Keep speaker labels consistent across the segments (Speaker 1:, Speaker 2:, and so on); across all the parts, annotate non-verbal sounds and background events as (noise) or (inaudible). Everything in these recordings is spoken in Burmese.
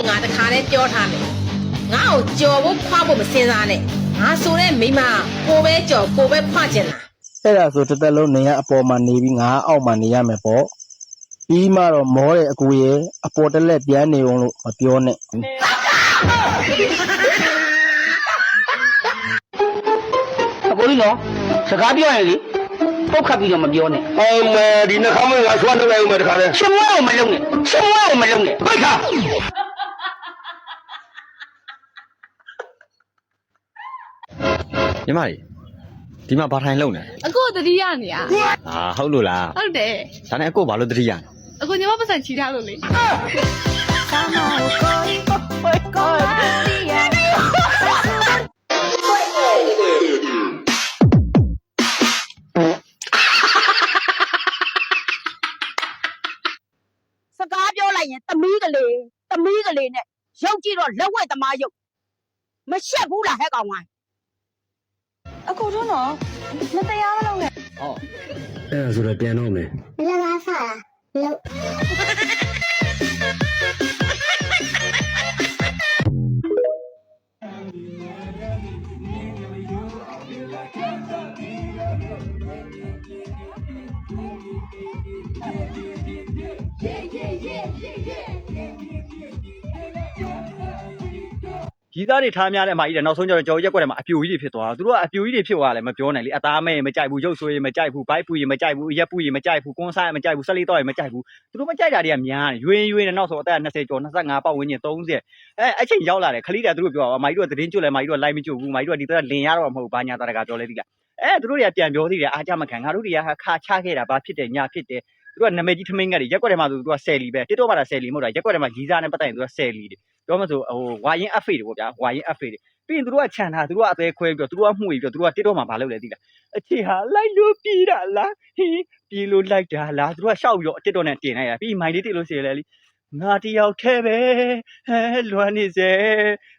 Speaker 1: ပြောထားမယ်ငါ့ကိုကြော်ဖို့ခွာဖို့မစင်စားနဲ့ငါဆိုတဲ့မိမကိုပဲကြော်ကိုပဲခွာကျင်တာ
Speaker 2: အဲ့ဒါဆိုတစ်သက်လုံးနေရအပေါ်မှာနေပြီးငါအောက်မှာနေရမယ်ပေါ့ပြီးမှတော့မောတဲ့အကူရဲ့အပေါ်တက်လက်ပြန်နေအောင်လို့မပြောနဲ့
Speaker 3: အကိုကြီးနော်စကားပြောရင်လေပုတ်ခတ်ပြီးတော့မပြောနဲ့
Speaker 4: အောင်မယ်ဒီနှာခေါင်းမကဆွမ်းထုတ်လိုက်ဦးမယ်တခါလဲ
Speaker 3: ရှင်မွေးကိုမလုံးနဲ့ရှင်မွေးကိုမလုံးနဲ့
Speaker 4: ဘိတ်ခါ
Speaker 5: ညီမကြီးဒီမှာဘာထိုင်လုံနေ
Speaker 6: အကိုတတိယနေရ
Speaker 5: အာဟုတ်လို့လား
Speaker 6: ဟုတ်တယ်
Speaker 5: ဒါနဲ့အကိုဘာလို့တတိယနေ
Speaker 6: အကိုညီမပတ်စံချီထားလို့လေ
Speaker 7: စကားပြောလိုက်ရင်သမီးကလေးသမီးကလေးနဲ့ရုပ်ကြည့်တော့လက်ဝဲသမားရုပ်မရှက်ဘူးလားဟဲ့ကောင်က
Speaker 8: အကိုတို့နော်မတရားမလုပ်နဲ့
Speaker 4: အဲ့ဒါဆိုတော့ပြန်တော့မယ်
Speaker 8: လကားစားလို့
Speaker 9: ကြီးသားတွေထားများတဲ့အမကြီးတဲ့နောက်ဆုံးကျတော့ကြော်ရက်ကွက်ထဲမှာအပြူကြီးတွေဖြစ်သွားတာသူတို့ကအပြူကြီးတွေဖြစ်သွားတယ်မပြောနိုင်လေအသားမဲရင်မကြိုက်ဘူးရုပ်ဆိုးရင်မကြိုက်ဘူးဘိုက်ပူရင်မကြိုက်ဘူးရက်ပူရင်မကြိုက်ဘူးကွန်းစားရင်မကြိုက်ဘူးဆက်လေးတော့ရင်မကြိုက်ဘူးသူတို့မကြိုက်တာတွေကများတယ်ရွေးရွေးနဲ့နောက်ဆိုအသက်20ကျော်25ပတ်ဝန်းကျင်30အဲအချိန်ရောက်လာတယ်ခလိတဲ့သူတို့ပြောတာအမကြီးတို့ကသတင်းကျွတ်လဲအမကြီးတို့ကလိုက်မကျွတ်ဘူးအမကြီးတို့ကဒီတော့လင်ရတော့မဟုတ်ဘာညာတာတကပြောလဲသီးလားအဲသူတို့တွေကပြန်ပြောသေးတယ်အားကြမခံငါတို့တွေကခါချခဲ့တာဘာဖြစ်တယ်ညာဖြစ်တယ်သူတို့ကနာမည်ကြီးထမင်းကတ်တွေရက်ကွက်ထဲမှာဆိုသူကဆယ်လီပဲတစ်တော့မှတာဆယ်လီမဟုတ်တာရက်ကွက်ထဲမှာကြီးစားနဲ့ပတ်တိုင်သူကဆယ်လီတွေ ပြောမဆိုဟိုဝါရင်အဖေတွေပေါ့ဗျာဝါရင်အဖေတွေပြီးရင်သူတို့ကခြံထားသူတို့ကအသေးခွဲပြီးတော့သူတို့ကမှုပြီးတော့သူတို့ကတစ်တော့မှမလုပ်လဲသိလားအခြေဟာလိုက်လို့ပြီးတာလားဟင်းပြီးလို့လိုက်တာလားသူတို့ကရှောက်ပြီးတော့တစ်တော့နဲ့တင်လိုက်တာပြီးရင်မိုင်လေးတစ်လို့ရှိရလဲလीငါတယောက်ထဲပဲဟဲလွမ်းနေစေ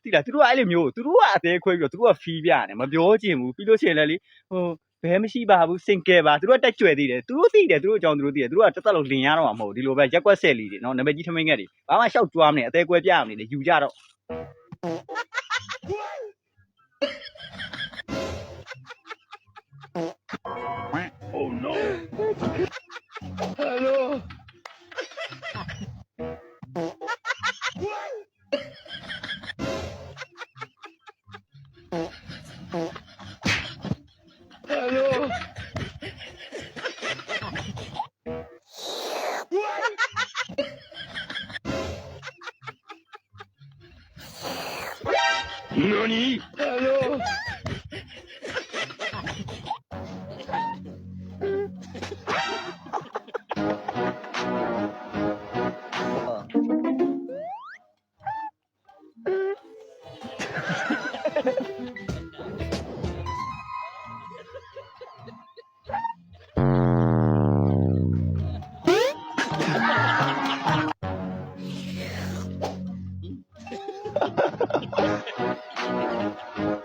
Speaker 9: သိလားသူတို့ကအဲ့လိုမျိုးသူတို့ကအသေးခွဲပြီးတော့သူတို့ကဖီးပြတယ်မပြောချင်ဘူးပြီးလို့ရှိရင်လဲလीဟို ဘဲမရှိပါဘူးစင်ကယ်ပါသူတို့ကတက်ကြွယ်သေးတယ်သူတို့သိတယ်သူတို့အကြောင်းသူတို့သိတယ်သူတို့ကတစ်သက်လုံးလင်ရတော့မှာမဟုတ်ဘူးဒီလိုပဲရက်ကွက်ဆက်လီတွေနော်နံပါတ်ကြီးထမင်းငယ်တွေဘာမှရှောက်ကြွားမနေအသေးခွဲပြမနေလေယူကြတော့
Speaker 4: 何
Speaker 5: ဟ Thank (laughs) you.